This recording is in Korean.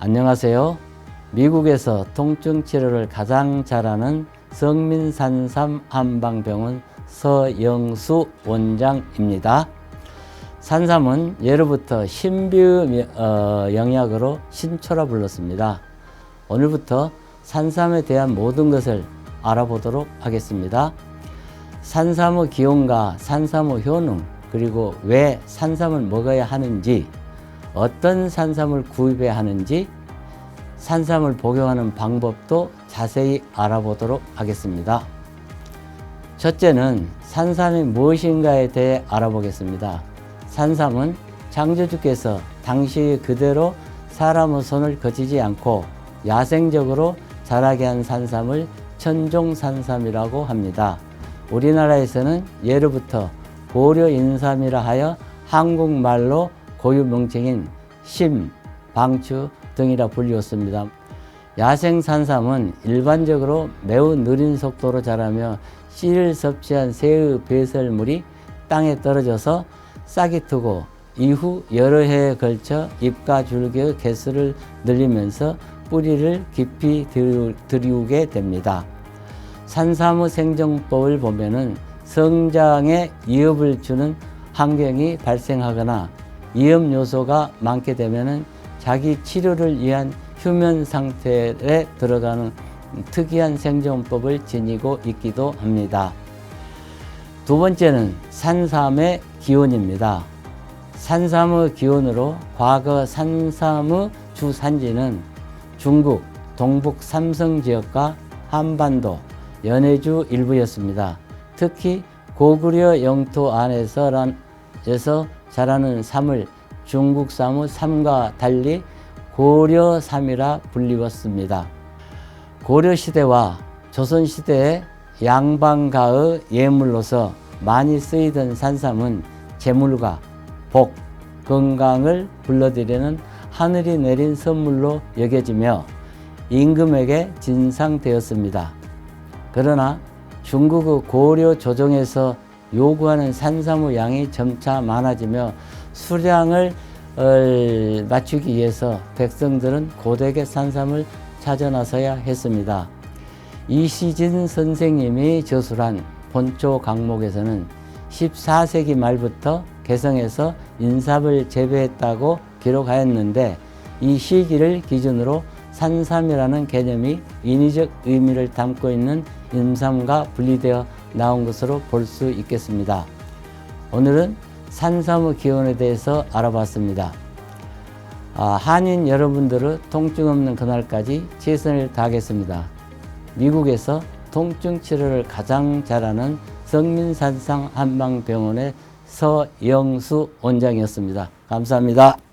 안녕하세요. 미국에서 통증 치료를 가장 잘하는 성민산삼 한방병원 서영수 원장입니다. 산삼은 예로부터 신비의 어, 영약으로 신초라 불렀습니다. 오늘부터 산삼에 대한 모든 것을 알아보도록 하겠습니다. 산삼의 기용과 산삼의 효능, 그리고 왜 산삼을 먹어야 하는지, 어떤 산삼을 구입해야 하는지, 산삼을 복용하는 방법도 자세히 알아보도록 하겠습니다. 첫째는 산삼이 무엇인가에 대해 알아보겠습니다. 산삼은 창조주께서 당시 그대로 사람의 손을 거치지 않고 야생적으로 자라게 한 산삼을 천종산삼이라고 합니다. 우리나라에서는 예로부터 고려인삼이라 하여 한국말로 고유 명칭인 심, 방추 등이라 불리웠습니다. 야생 산삼은 일반적으로 매우 느린 속도로 자라며 씨를 섭취한 새의 배설물이 땅에 떨어져서 싹이 트고 이후 여러 해에 걸쳐 잎과 줄기의 개수를 늘리면서 뿌리를 깊이 들이우게 됩니다. 산삼의 생정법을 보면은 성장에 위협을 주는 환경이 발생하거나 위험 요소가 많게 되면은 자기 치료를 위한 휴면 상태에 들어가는 특이한 생존법을 지니고 있기도 합니다. 두 번째는 산삼의 기원입니다. 산삼의 기원으로 과거 산삼의 주산지는 중국, 동북 삼성 지역과 한반도, 연해주 일부였습니다. 특히 고구려 영토 안에서 에서 자라는 삼을 중국 삼의 삼과 달리 고려 삼이라 불리웠습니다. 고려 시대와 조선 시대의 양반가의 예물로서 많이 쓰이던 산삼은 재물과 복, 건강을 불러들이는 하늘이 내린 선물로 여겨지며 임금에게 진상되었습니다. 그러나 중국의 고려 조정에서 요구하는 산삼의 양이 점차 많아지며 수량을 어, 맞추기 위해서 백성들은 고되게 산삼을 찾아 나서야 했습니다. 이시진 선생님이 저술한 본초 강목에서는 14세기 말부터 개성에서 인삼을 재배했다고 기록하였는데 이 시기를 기준으로 산삼이라는 개념이 인위적 의미를 담고 있는 인삼과 분리되어 나온 것으로 볼 수 있겠습니다. 오늘은 산삼의 기원에 대해서 알아봤습니다. 아, 한인 여러분들의 통증 없는 그날까지 최선을 다하겠습니다. 미국에서 통증 치료를 가장 잘하는 성민산상 한방병원의 서영수 원장이었습니다. 감사합니다.